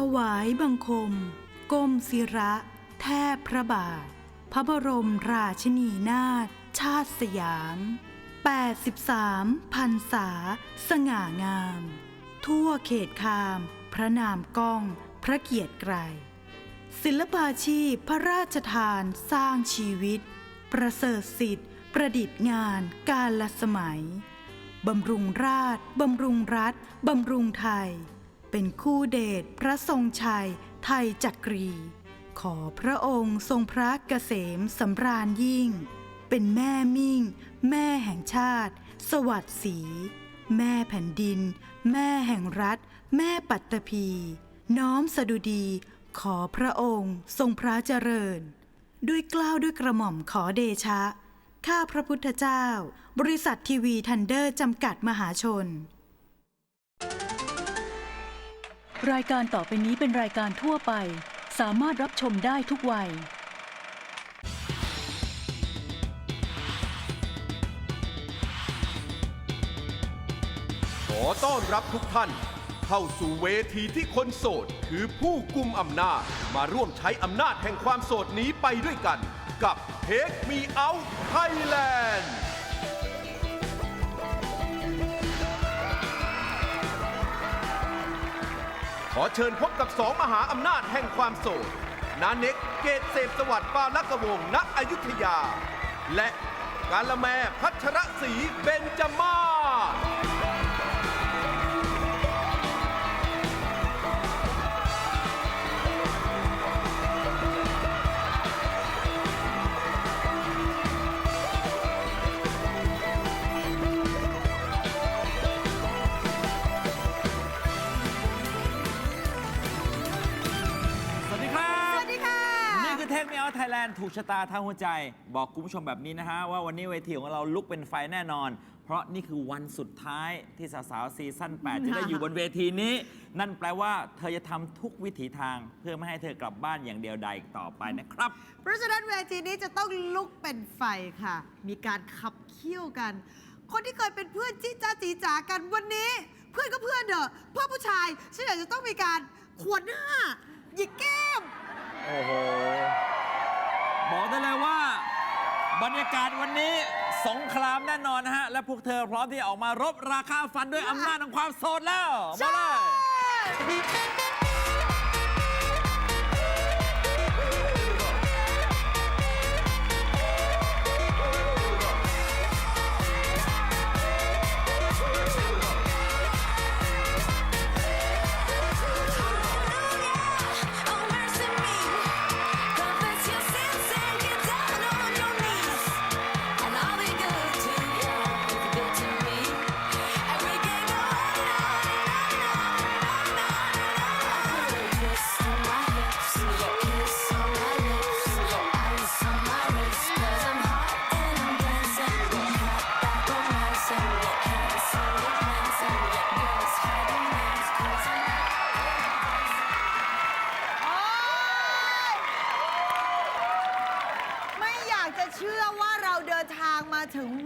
ถวายบังคม ก้มศิระ แทบพระบาท พระบรมราชินีนาถชาติสยาม 83พันษา สง่างาม ทั่วเขตคาม พระนามก้อง พระเกียรติไกรศิลปาชีพพระราชทานสร้างชีวิต ประเสริฐสิทธิ์ ประดิษฐ์งานการละสมัย บำรุงราชบำรุงรัฐ บำรุงไทย เป็นคู่เดชพระทรงชัย ไทยจักรี ขอพระองค์ทรงพระเกษมสำราญยิ่ง เป็นแม่มิ่ง แม่แห่งชาติ สวัสดิ์ศรีแม่แผ่นดิน แม่แห่งรัฐ แม่ปัตตภี น้อมสดุดี ขอพระองค์ทรงพระเจริญ ด้วยกล้าวด้วยกระหม่อมขอเดชะ ข้าพระพุทธเจ้า บริษัททีวีทันเดอร์จำกัดมหาชน รายการต่อไปนี้เป็นรายการทั่วไป สามารถรับชมได้ทุกวัย ขอต้อนรับทุกท่าน เข้าสู่เวทีที่คนโสด คือผู้กุมอำนาจ มาร่วมใช้อำนาจแห่งความโสดนี้ไปด้วยกัน กับ Take Me Out Thailand ขอเชิญพบกับสองมหาอำนาจแห่งความโสด นาเน็กเกตเสพสวัสดิ์ปาลกวงศ์ณอยุธยา และกาละแมพัชรศรีเบญจมาศ นด์ถูกชะตาทางหัวใจ บอกคุณผู้ชมแบบนี้นะฮะ ว่าวันนี้เวทีของเราลุกเป็นไฟแน่นอน เพราะนี่คือวันสุดท้ายที่สาวๆซีซั่น8 จะได้อยู่บนเวทีนี้ นั่นแปลว่าเธอจะทำทุกวิถีทาง เพื่อไม่ให้เธอกลับบ้านอย่างเดียวดายอีกต่อไปนะครับ เพราะฉะนั้นเวทีนี้จะต้องลุกเป็นไฟค่ะ มีการขับเคี่ยวกัน คนที่เคยเป็นเพื่อนจี้จ้าจีจ๋ากันวันนี้ เพื่อนก็เพื่อนเถอะเพื่อนผู้ชายฉันอยากจะต้องมีการขวนหน้าหยิกแก้ม โอ้โห บอกได้เลยว่า บรรยากาศวันนี้สงครามแน่นอนนะฮะ และพวกเธอพร้อมที่จะออกมารบราคาฟันด้วยอำนาจของความโสดแล้วมาเลย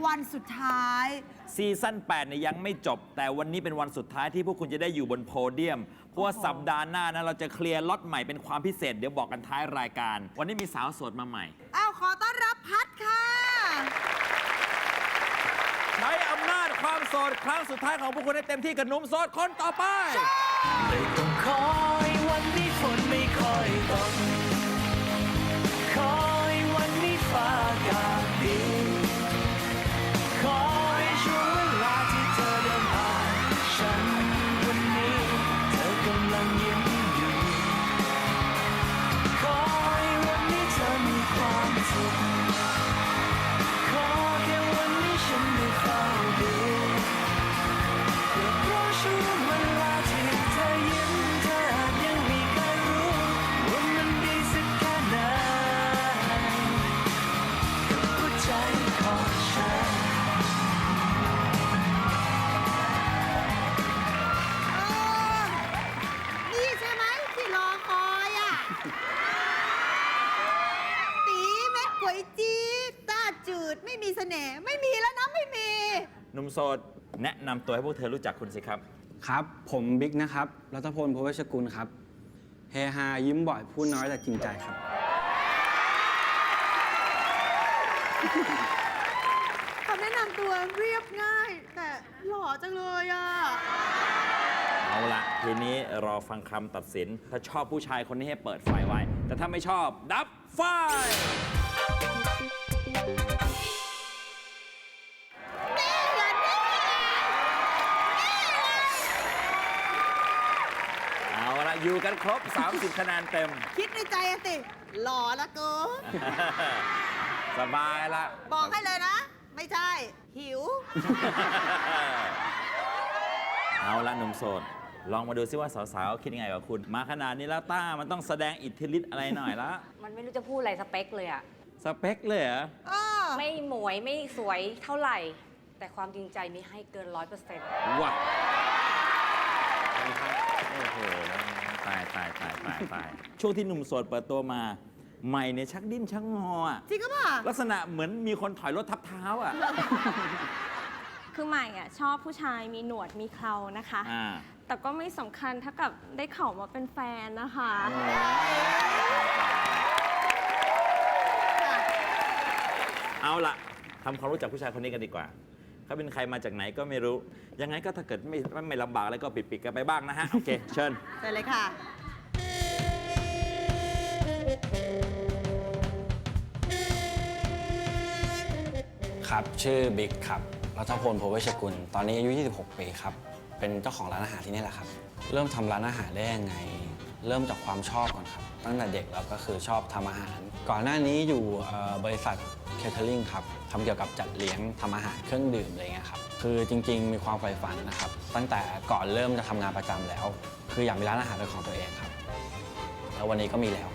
วันสุดท้าย ซีซั่น8เนี่ยยังไม่จบ แต่วันนี้เป็นวันสุดท้ายที่พวกคุณจะได้อยู่บนโพเดียม เพราะว่าสัปดาห์หน้านะเราจะเคลียร์ล็อตใหม่เป็นความพิเศษ เดี๋ยวบอกกันท้ายรายการ วันนี้มีสาวโสดมาใหม่อ้าวขอต้อนรับพัดค่ะ ใช้อำนาจความโสดครั้งสุดท้ายของพวกคุณให้เต็มที่กับหนุ่มโสดคนต่อไปไม่ต้องคอยวันนี้ฝนไม่ค่อยตก โสด แนะนำตัวให้พวกเธอรู้จักคุณสิครับ ครับ ผมบิ๊กนะครับรัตพลพลวัชกุลครับ เฮฮายิ้มบ่อยพูดน้อยแต่จริงใจครับ คำแนะนำตัวเรียบง่าย แต่หล่อจังเลยอะ เอาละทีนี้รอฟังคำตัดสิน ถ้าชอบผู้ชายคนนี้ให้เปิดไฟไว้ แต่ถ้าไม่ชอบดับไฟ กันครบ 30 คะแนนเต็ม คิดในใจอะสิหล่อละเกินสบายละ บอกให้เลยนะ ไม่ใช่ หิว เอาละหนุ่มโสด ลองมาดูซิว่าสาวๆ คิดยังไงกับคุณ มาขนาดนี้แล้วต้ามันต้องแสดงอิทธิฤทธิ์อะไรหน่อยละ มันไม่รู้จะพูดอะไรสเปคเลยอะสเปคเลยเหรอ เออไม่หมวยไม่สวยเท่าไหร่ แต่ความจริงใจมีให้เกินร้อยเปอร์เซ็นต์ว้า ตายตายตายตายช่วงที่หนุ่มโสดเปิดตัวมา ใหม่เนี่ยชักดิ้นชักงออะจริงก็ป่ะ ลักษณะเหมือนมีคนถอยรถทับเท้าอะ คือใหม่อะชอบผู้ชายมีหนวดมีเครานะคะ อ่าแต่ก็ไม่สำคัญเท่ากับได้เขามาเป็นแฟนนะคะ เอาล่ะทำความรู้จักผู้ชายคนนี้กันดีกว่า เขาเป็นใครมาจากไหนก็ไม่รู้ ยังไงก็ถ้าเกิดไม่ไม่ไม่ลำบากอะไรก็ปิดๆกันไปบ้างนะฮะ โอเค เชิญเสร็จเลยค่ะ ครับ ชื่อบิ๊กครับรัฐพลโพเวชกุล ตอนนี้อายุ 26 ปีครับ เป็นเจ้าของร้านอาหารที่นี่แหละครับ เริ่มทำร้านอาหารได้ยังไง เริ่มจากความชอบก่อนครับ ตั้งแต่เด็กแล้วก็คือชอบทำอาหาร ก่อนหน้านี้อยู่บริษัทเคเทอริงครับทำเกี่ยวกับจัดเลี้ยงทำอาหารเครื่องดื่มอะไรเงี้ยครับ คือจริง ๆ มีความใฝ่ฝันนะครับ ตั้งแต่ก่อนเริ่มจะทำงานประจำแล้ว คืออยากมีร้านอาหารเป็นของตัวเองครับ แล้ววันนี้ก็มีแล้ว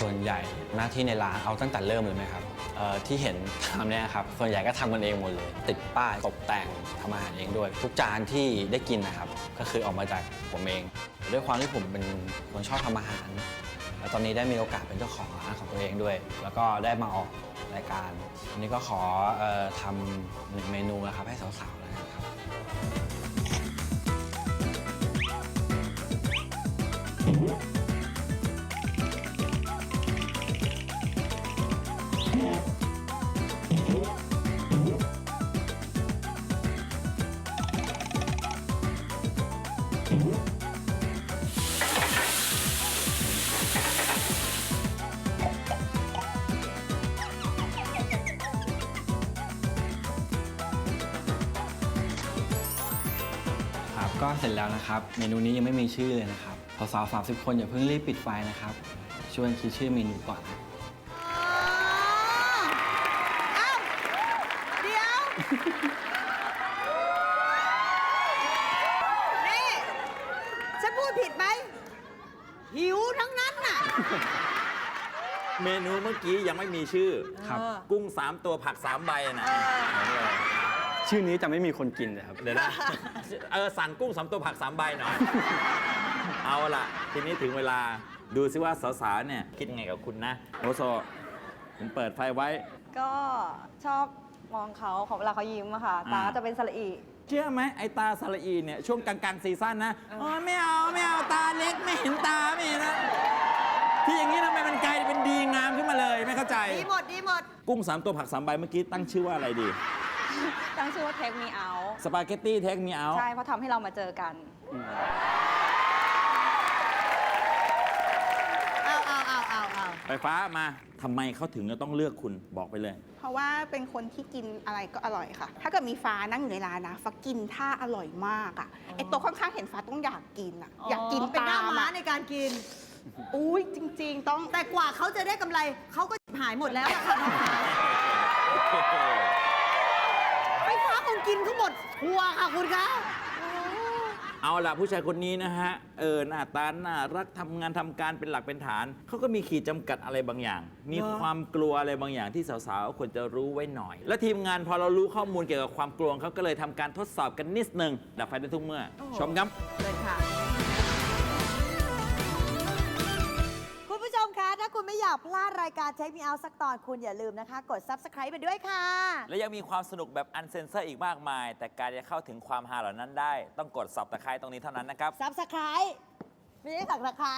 ส่วนใหญ่หน้าที่ในร้านเอาตั้งแต่เริ่มเลยไหมครับ ที่เห็นทำเนี่ยครับส่วนใหญ่ก็ทำกันเองหมดเลย ติดป้ายตกแต่งทำอาหารเองด้วย ทุกจานที่ได้กินนะครับ ก็คือออกมาจากผมเอง ด้วยความที่ผมเป็นคนชอบทำอาหาร แล้วตอนนี้ได้มีโอกาสเป็นเจ้าของร้านของตัวเองด้วย แล้วก็ได้มาออกรายการวันนี้ก็ขอออทำหนึ่งเมนูนะครับให้สาวๆแล้วกันครับ รับก็เสร็จแล้วนะครับ เมนูนี้ยังไม่มีชื่อเลยนะครับสาวๆ30 คนอย่าเพิ่งรีบปิดไฟนะครับ ช่วยคิดชื่อเมนูก่อนนะเอ้าเดี๋ยว นี่ ฉันพูดผิดไหม หิวทั้งนั้นน่ะ เมนูเมื่อกี้ยังไม่มีชื่อ ครับกุ้ง 3 ตัวผัก 3 ใบนะ ชื่อนี้จะไม่มีคนกินเลยครับ เดี๋ยวนะ เออสั่งกุ้ง3ตัวผัก3ใบหน่อย เอาล่ะ ทีนี้ถึงเวลาดูซิว่าสาวๆเนี่ย คิดยังไงกับคุณนะโอโซผมเปิดไฟไว้ ก็ชอบมองเขาของเวลาเขายิ้มอะค่ะ ตาอ่าจะเป็นสระอีเชื่อไหมไอตาสระอีเนี่ย ช่วงกลางๆซีซั่นนะอ๋อไม่เอา ไม่เอา ตาเล็กไม่เห็นตา ไม่เห็นนะที่อย่างนี้ทำไมมันกลายเป็นดีงามขึ้นมาเลยไม่เข้าใจ ดีหมดดีหมด กุ้งสามตัวผักสามใบเมื่อกี้ตั้งชื่อว่าอะไรดี ตั้งชื่อว่าเทคมีเอาสปาเกตตี้เทคมีเอา ใช่เพราะทำให้เรามาเจอกัน เอาเอาเอาเอาเอาไฟฟ้ามาทำไมเขาถึงจะต้องเลือกคุณบอกไปเลย เพราะว่าเป็นคนที่กินอะไรก็อร่อยค่ะ ถ้าเกิดมีฟ้านั่งอยู่ในร้านนะฟ้ากินท่าอร่อยมากอะ่ะไอตัวข้างๆเห็นฟ้าต้องอยากกินอะ่ะอยากกินเป็นหน้าตามม้าอะในการกิน อุ้ยจริง ๆ ต้องแต่กว่าเขาจะได้กำไรเขาก็หายหมดแล้วอะค่ะน้องขาไฟฟ้าคง กินเขาหมดทัวร์ค่ะคุณคะเอาล่ะผู้ชายคนนี้นะฮะ เออหน้าตาน่ารักทำงานทำการเป็นหลักเป็นฐาน เขาก็มีขีดจำกัดอะไรบางอย่าง มีความกลัวอะไรบางอย่างที่สาวๆควรจะรู้ไว้หน่อย แล้วทีมงานพอเรารู้ข้อมูลเกี่ยวกับความกลัวเขาก็เลยทำการทดสอบกันนิดนึงดับไฟได้ทุกเมื่อ ชมครับ เลยค่ะ ถ้าคุณไม่อยากพลาดรายการเช็คมีเอาสักตอนคุณอย่าลืมนะคะ กด subscribe ไปด้วยค่ะ และยังมีความสนุกแบบอันเซนเซอร์อีกมากมาย แต่การจะเข้าถึงความฮาเหล่านั้นได้ ต้องกดสับตะไคร้ตรงนี้เท่านั้นนะครับ subscribe ไม่ใช่สับตะไคร้